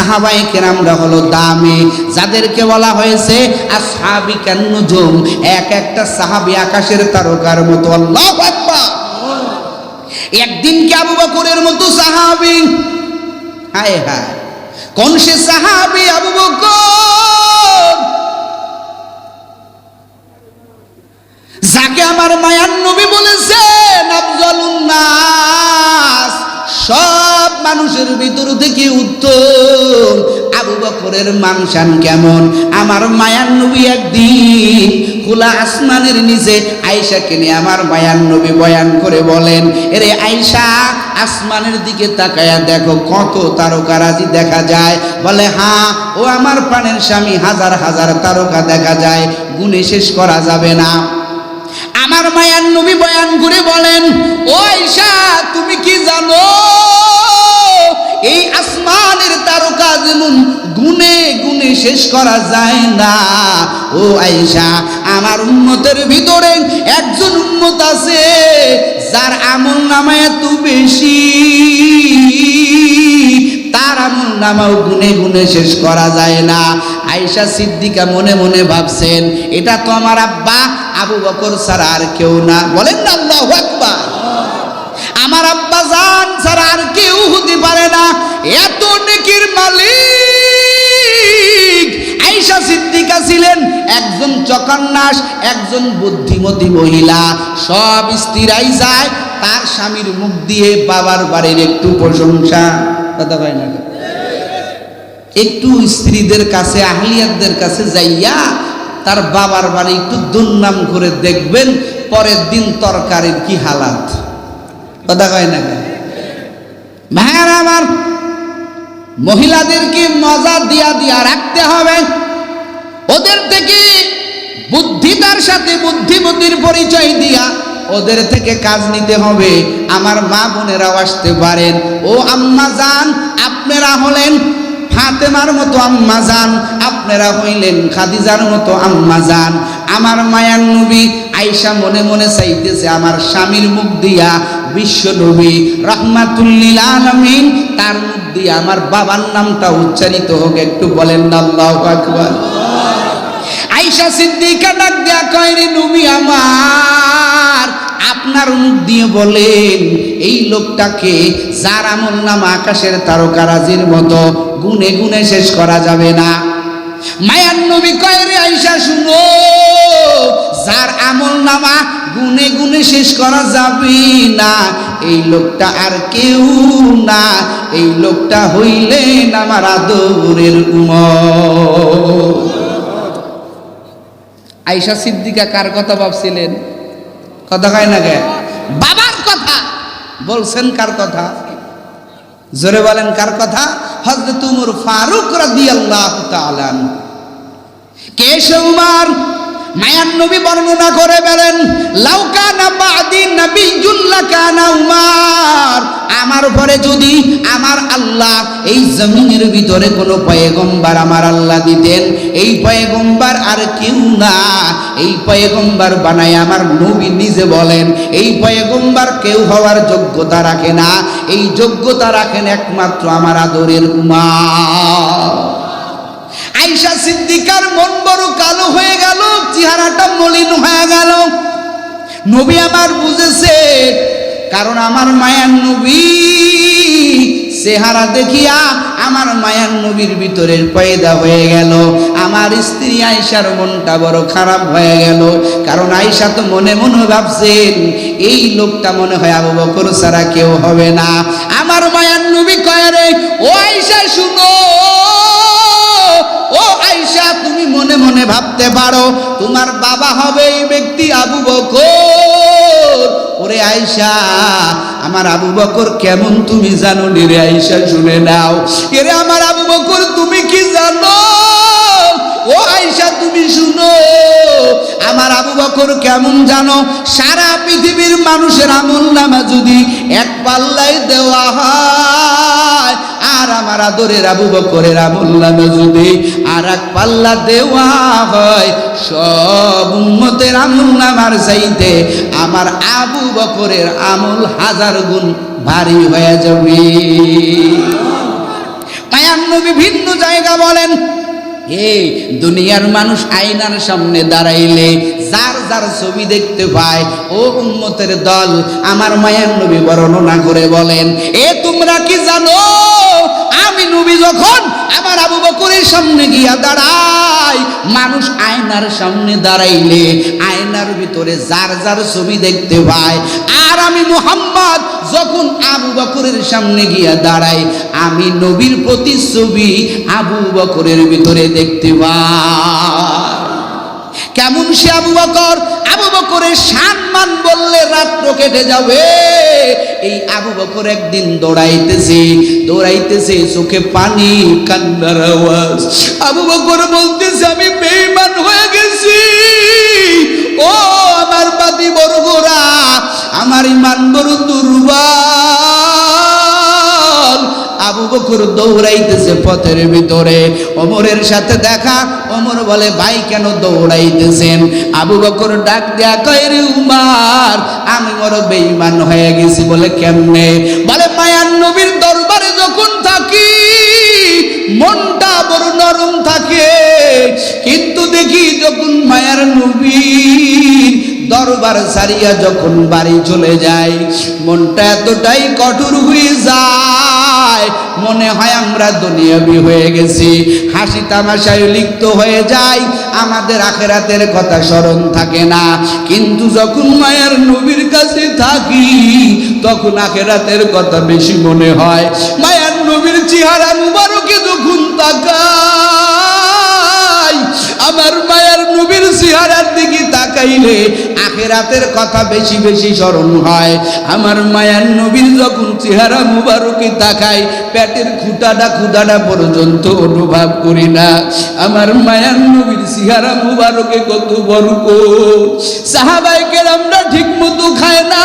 সাহাবাই কেরামরা হলো দামি। যাদেরকে বলা হয়েছে, আসহাবি কান্নুজুম এক একটা সাহাবি আকাশের তারকার মতো, আল্লাহ একদিন কে আবু বকরের মতো সাহাবি? হায় হায়। কোন সে সাহাবি আবু বকর? যাকে আমার মায়ার নবী বলেছেন মানুষের ভিতর থেকে উত্তম। আবু বকরের মানসান কেমন? আমার মায়ার নবী একদিন খোলা আসমানের নিচে আয়সাকে নিয়ে আমার মায়ার নবী বয়ান করে বলেন, এরে আয়সা আসমানের দিকে তাকায়া দেখো কত তারকারাজি দেখা যায়। বলে হ্যাঁ ও আমার প্রাণের স্বামী, হাজার হাজার তারকা দেখা যায়, গুণে শেষ করা যাবে না। আমার মায়ার নবী বয়ান করে বলেন, ও আয়সা তুমি কি জানো? এই আসমানের তারকা যেমন গুনে গুনে শেষ করা যায় না। ও আয়সা আমার উন্মতের ভিতরে একজন উন্মত আছে, যার আমল নামা এত বেশি। তার আমল নামাও গুনে গুনে শেষ করা যায় না। আয়েশা সিদ্দিকা মনে মনে ভাবছেন, এটা তো আমার আব্বা, আবু বকর ছাড়া আর কেউ না। বলেন না, আল্লাহু আকবার। আমার আব্বা জান ছাড়া আর কেউ হতে পারে না। এত নেকির মালিক। আয়েশা সিদ্দিকা ছিলেন একজন চকান্নাস, একজন বুদ্ধিমতী মহিলা। সব স্ত্রীরাই যায় তার স্বামীর মুখ দিয়ে বাবার বাড়ির একটু প্রশংসা। কথা হয় না একটু স্ত্রীদের কাছে আহলিয়াতদের কাছে যাইয়া তার বাবার বাড়ি একটু দুর্নাম করে দেখবেন, পরের দিন তরকারির কি হালাত। কথা কয় না ভাইয়ার আমার মহিলাদেরকে মজা দিয়া দিয়া রাখতে হবে। ওদের থেকে বুদ্ধিতার সাথে বুদ্ধিমতির পরিচয় দিয়া ওদের থেকে কাজ নিতে হবে। আমার মা বোনেরাও আসতে পারেন। ও আম্মা যান, আপনারা হলেন ফাতেমার মতো আম্মা যান, আপনারা হইলেন খাদিজার মতো আম্মা যান। আমার মায়ার নবী আয়সা মনে মনে চাইতেছে, আমার স্বামীর মুখ দিয়া বিশ্ব নবী রহমাতুল্লিল আলমিন, তার মুখ দিয়ে আমার বাবার নামটা উচ্চারিত হোক, একটু বলেন আল্লাহ আকবার। আইসা সিদ্দিকা ডাক দেয়া কয়রে নবী আমার, আপনার মুখ দিয়ে বলেন, এই লোকটাকে যার আমল নাম আকাশের তারকারাজির মতো গুনে গুনে শেষ করা যাবে না? মায়ার নবী কয়রে আইসা শুনো যার আমল নামা গুনে গুনে শেষ করা যাবে না। এই লোকটা আর কেউ না। এই লোকটা হইলেন আমার আদরের উমর। আইসা সিদ্দিকা কার কথা ভাবছিলেন? কথা কয় না গে বাবার কথা। বলছেন কার কথা? জোরে বলেন কার কথা? হজরত উমর ফারুক রাদিয়াল্লাহু তাআলা কে সে মায়ান নবী বর্ণনা করে বলেন লাউকানা বাদি নবিয়ুল্লাহ কানা উমার। আমার পরে যদি আমার আল্লাহ এই জমিনের ভিতরে কোনো পয়গম্বার আমার আল্লাহ দিতেন, এই পয়গম্বার আর কেউ না। এই পয়গম্বার বানায় আমার নবী নিজে বলেন, এই পয়গম্বার কেউ হওয়ার যোগ্যতা রাখে না। এই যোগ্যতা রাখেন একমাত্র আমার আদরের উমার। আইসা সিদ্দিকার মন বড় কালো হয়ে গেল, চেহারাটা মলিন হয়ে গেল। নবী আমার বুঝেছে, কারণ আমার মায়ার নবী, চেহারা দেখিয়া আমার মায়ার নবীর পয়দা হয়ে গেল। আমার স্ত্রী আয়সার মনটা বড় খারাপ হয়ে গেল। কারণ আয়সা তো মনে মনে ভাবছেন, এই লোকটা মনে হয় আবু বকর কেউ হবে না। আমার মায়ার নবী কয় রে, ও আয়সা শুনো। আয়সা তুমি মনে মনে ভাবতে পারো, তোমার বাবা হবে এই ব্যক্তি আবু বকর। ওরে আয়সা আমার আবু বকর কেমন তুমি জানো নি রে আয়সা শুনে নাও। এরে আমার আবু বকর, তুমি কি জানো? ও আয়সা তুমি শুনো। আমার আবু বকর কেমন জানো? সারা পৃথিবীর মানুষের আমল নামা যদি এক পাল্লাই দেওয়া হয় আর আমার আদরের আবু বকরের আমল্লা যদি আর এক পাল্লা দেওয়া হয়, সব উন্মতের আমল আমার চাইতে আমার আবু বকরের আমল হাজার গুণ ভারী হয়ে যাবে। তাই নবী ভিন্ন জায়গা বলেন এই দুনিয়ার মানুষ আয়নার সামনে দাঁড়াইলে যার যার ছবি দেখতে পায়, ও উম্মতের দল আমার মায়ার নবী বর্ণনা করে বলেন, এ তোমরা কি জানো? আমি নবী যখন আমার আবু বকরের সামনে গিয়া দাঁড়াই, মানুষ আয়নার সামনে দাঁড়াইলে আয়নার ভিতরে যার যার ছবি দেখতে পায়। আর আমি মুহাম্মদ যখন আবু বকরের সামনে গিয়া দাঁড়াই, আমি নবীর প্রতিচ্ছবি আবু বকরের ভিতরে দেখতে পাই কেমন সে আবু বকর? আবু বকরের সম্মান বললে রাত্র কেটে যাবে। এই আবু বকর একদিন দৌড়াইতেছে দৌড়াইতেছে, চোখে পানি, কান্নার আওয়াজ। আবু বকর বলতেছে, আমি বেঈমান হয়ে গেছি। ও আমার বাদি বর্গরা আমার ইমান বড় দুর্বল। আবু বকর দৌড়াইতেছে পথের ভিতরে। অমরের সাথে দেখা অমর বলে, ভাই, কেন দৌড়াইতেছেন? আবু বকর ডাক দেয়া কয়, রে উমার, আমি বড় বেঈমান হয়ে গেছি। বলে, কেমনে? বলে, মায়ার নবীর দরবারে যখন থাকি, মনটা বড় নরম থাকে। কিন্তু দেখি যখন মায়ার নবীর দরবার সারিয়া যখন বাড়ি চলে যায়, মনটা এতটাই কঠোর হয়ে যায় মনে হয় আমরা দুনিয়াবি হয়ে গেছি। হাসি তামাশায় লিপ্ত হয়ে যায় আমাদের আখেরাতের কথা স্মরণ থাকে না। কিন্তু যখন মায়ের নবীর কাছে থাকি, তখন আখেরাতের কথা বেশি মনে হয়। মায়ের নবীর চেহারা মুবারকে যখন তাকাই আমার মায়ের নবীর চেহারার দিকে তাকাইলে আখেরাতের কথা বেশি বেশি স্মরণ হয়। আমার মায়ার নবীর যখন চেহারা মুবারকে তাকাই পেটের খুঁটাটা খুঁটাটা পর্যন্ত অনুভব করি না। আমার মায়ার নবীর চেহারা মুবারকে কত বরক সাহাবাই কেরামরা ঠিক মতো খায় না।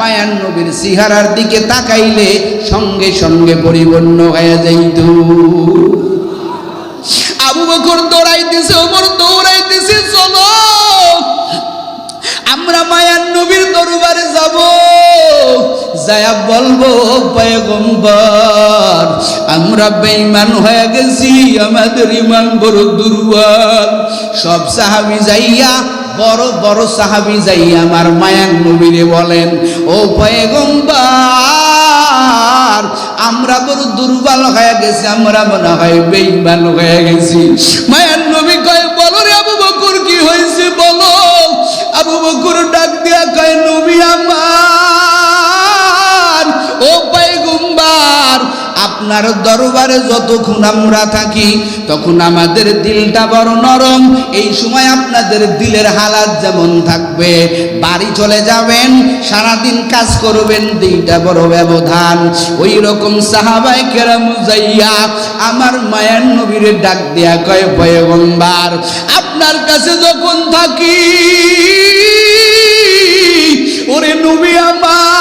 মায়ার নবীর সিহারার দিকে তাকাইলে সঙ্গে সঙ্গে পরিপূর্ণ হয়ে যাইত। আবু বকর দৌড়াইতেছে, ওমর দৌড়াইতেছে, চলো, আমরা মায়ার নবীর দরবারে যাব। যায়া বলব পয়গম্বর, আমরা বেঈমান হয়ে গেছি, আমাদের ইমান বড় দুর্বল। সব সাহাবি যাইয়া বড় বড় সাহাবি যাই আমার মায়ান নবীরে বলেন, ও পয়গম্বর, আমরা বড় দুর্বল হয়ে গেছি, আমরা মনে হয় বেঈমান হয়ে গেছি। মায়ান নবী কয়, বলো রে আবু বকুর, কি হয়েছে বলো? আবু বকুর ডাক দিয়া কয় আপনার দরবারে যতক্ষণ আমরা থাকি, তখন আমাদের দিলটা বড় নরম। এই সময় আপনাদের দিলের হালাত যেমন থাকবে, বাড়ি চলে যাবেন, সারাদিন কাজ করবেন, দিলটা বড় ব্যবধান। ওই রকম সাহাবাই কেরাম যাইয়া আমার মায়ের নবীর ডাক দেয়া কয়, পয়গম্বার, আপনার কাছে যখন থাকি, ওরে নবী আমার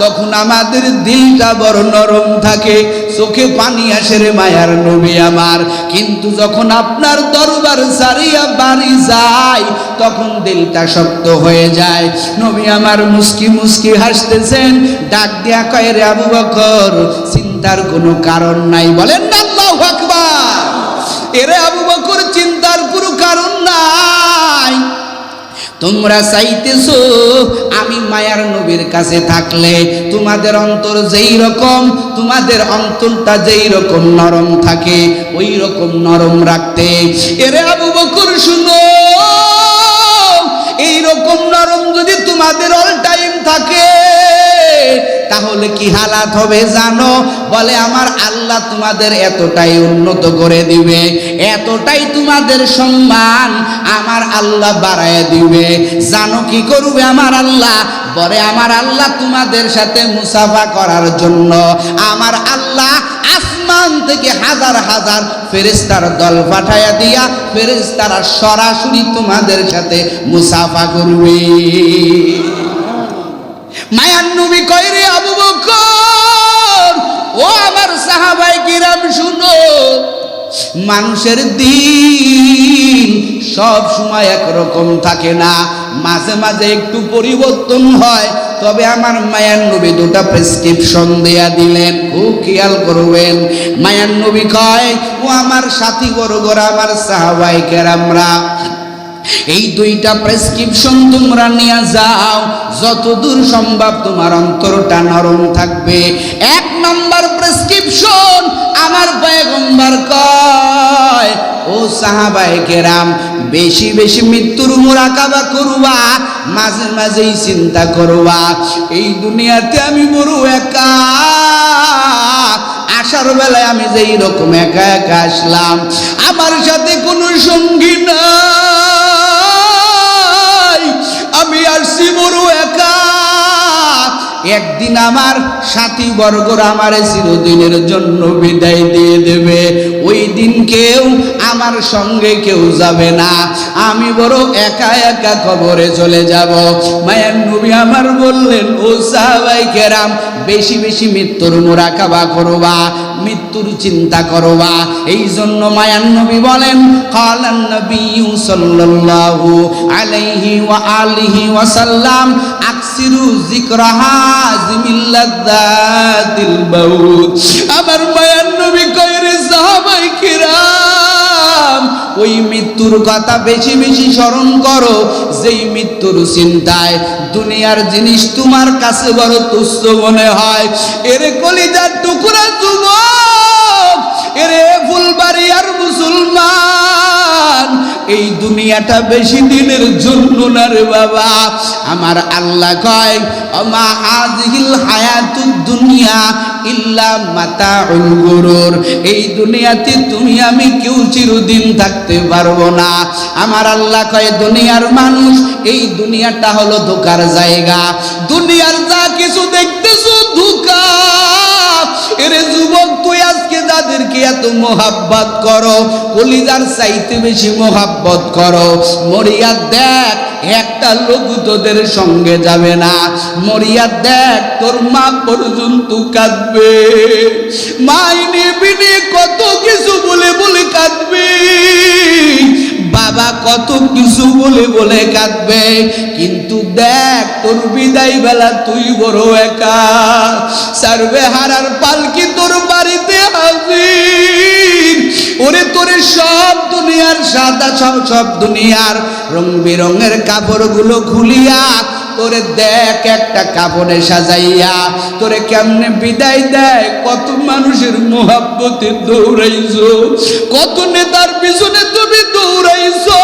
তখন আমাদের দিলটা বড় নরম থাকে, চোখে পানি আসে রে মায়ার নবী আমার। কিন্তু যখন আপনার দরবার সারিয়া বাড়ি যায়, তখন দিলটা শক্ত হয়ে যায়। নবী আমার মুস্কি মুস্কি হাসতেছেন, ডাক দিয়া কয় রে আবু বকর, চিন্তার কোনো কারণ নাই, বলেন না আল্লাহু আকবার। এরে আবু তোমরা চাইতেছ আমি মায়ার নবীর কাছে থাকলে তোমাদের অন্তর যেই রকম, তোমাদের অন্তরটা যেই রকম নরম থাকে, ওই রকম নরম রাখতে। এরে আবু বকর, শুনো এই রকম নরম যদি তোমাদের অল টাইম থাকে তাহলে কি হালাত হবে জানো? বলে, আমার আল্লাহ তোমাদের এতটাই উন্নত করে দিবে, এতটাই তোমাদের সম্মান আমার আল্লাহ বাড়ায় দিবে। জানো কি করবে আমার আল্লাহ? বলে, আমার আল্লাহ তোমাদের সাথে মুসাফা করার জন্য আমার আল্লাহ আসমান থেকে হাজার হাজার ফেরেস্তার দল পাঠাইয়া দিয়া ফেরেস্তারা সরাসরি তোমাদের সাথে মুসাফা করবে। মায়ার নবী কয়রে আবু বকর, ও আমার সাহাবাই কিরাম শুনো, মানুষের দিন সব সময় একরকম থাকে না, মাঝে মাঝে একটু পরিবর্তন হয়, তবে আমার মায়ার নবী দুটা প্রেসক্রিপশন দেয়া দিলেন, খুব খেয়াল করবেন। মায়ার নবী কয়, ও আমার সাথী বর্গর আমার সাহাবাই কেরামরা এই দুইটা প্রেসক্রিপশন তোমরা নিয়ে যাও। যতদূর সম্ভব তোমার অন্তরটা নরম থাকবে। এক নম্বর প্রেসক্রিপশন আমার পয়গম্বর কয়, ও সাহাবায়ে কেরাম, বেশি বেশি মৃত্যুর মোরাকাবা করবা, মাঝে মাঝেই চিন্তা করবা। এই দুনিয়াতে আমি বড় একা। আসার বেলায় আমি যে রকম একা একা আসলাম, আমার সাথে কোনো সঙ্গী নাই। বড় একা। একদিন আমার সাথী আমার চিরদিনের জন্য বিদায় দিয়ে দেবে। ওই দিন কেউ আমার সঙ্গে কেউ যাবে না। আমি বড় একা একা খবরে চলে যাব। মায়ের নবী আমার বললেন, ও সাহাবাই কেরাম, বেশি বেশি মৃত্যুর মোরাকাবা করবা। মৃত্যুর চিন্তা করবা। এই জন্য মায়ান নবী বলেন, কালান নবী সাল্লাল্লাহু আলাইহি ওয়া আলিহি ওয়া সাল্লাম, আকসিরু যিকরাহা জিমিল্লাদাতিল মাউত। আমার মৃত্যুর কথা বেশি বেশি স্মরণ করো, যেই মৃত্যুর চিন্তায় দুনিয়ার জিনিস তোমার কাছে বড় তুচ্ছ মনে হয়। এর কলিজার টুকরা যুবক, এর ফুলবাড়ি আর মুসলমান এই দুনিয়াটা বেশি দিনের জন্য না রে বাবা? আমার আল্লাহ কয় অমা হাজিল হায়াতুদ দুনিয়া ইল্লা মাতাউল গুরুর। এই দুনিয়াতে তুমি আমি কেউ চিরদিন থাকতে পারব না। আমার আল্লাহ কয়, দুনিয়ার মানুষ, এই দুনিয়াটা হলো ধোকার জায়গা। দুনিয়ার যা কিছু দেখতেছো ধোকা। এরে যুবক, তুই আজকে যাদেরকে এত মোহাব্বত করো, কলিজার চাইতে বেশি মোহাব্বত করো। মরিয়া দেখ, একটা লোক তোদের সঙ্গে যাবে না। মরিয়া দেখ, তোর মা পর্যন্ত কাঁদবে। মাইনে বিনে কত কিছু বলে বলে কাঁদবে। বাবা কত কিছু বলে বলে কাঁদবে, কিন্তু দেখ তোর বিদায় বেলা তুই বড় একা। সার্বে হারার পালকি তোর বাড়িতে হাজির? ওরে তোরে সব দুনিয়ার সাদা সব সব দুনিয়ার রং বেরঙের কাপড়গুলো খুলিয়া ওরে দেখ একটা কাপড়ে সাজাইয়া। তোরে কেমনে বিদায় দেয়? কত মানুষের মোহাব্বতে দৌড়াইছো। কত নেতার পিছনে তুমি দৌড়াইছো।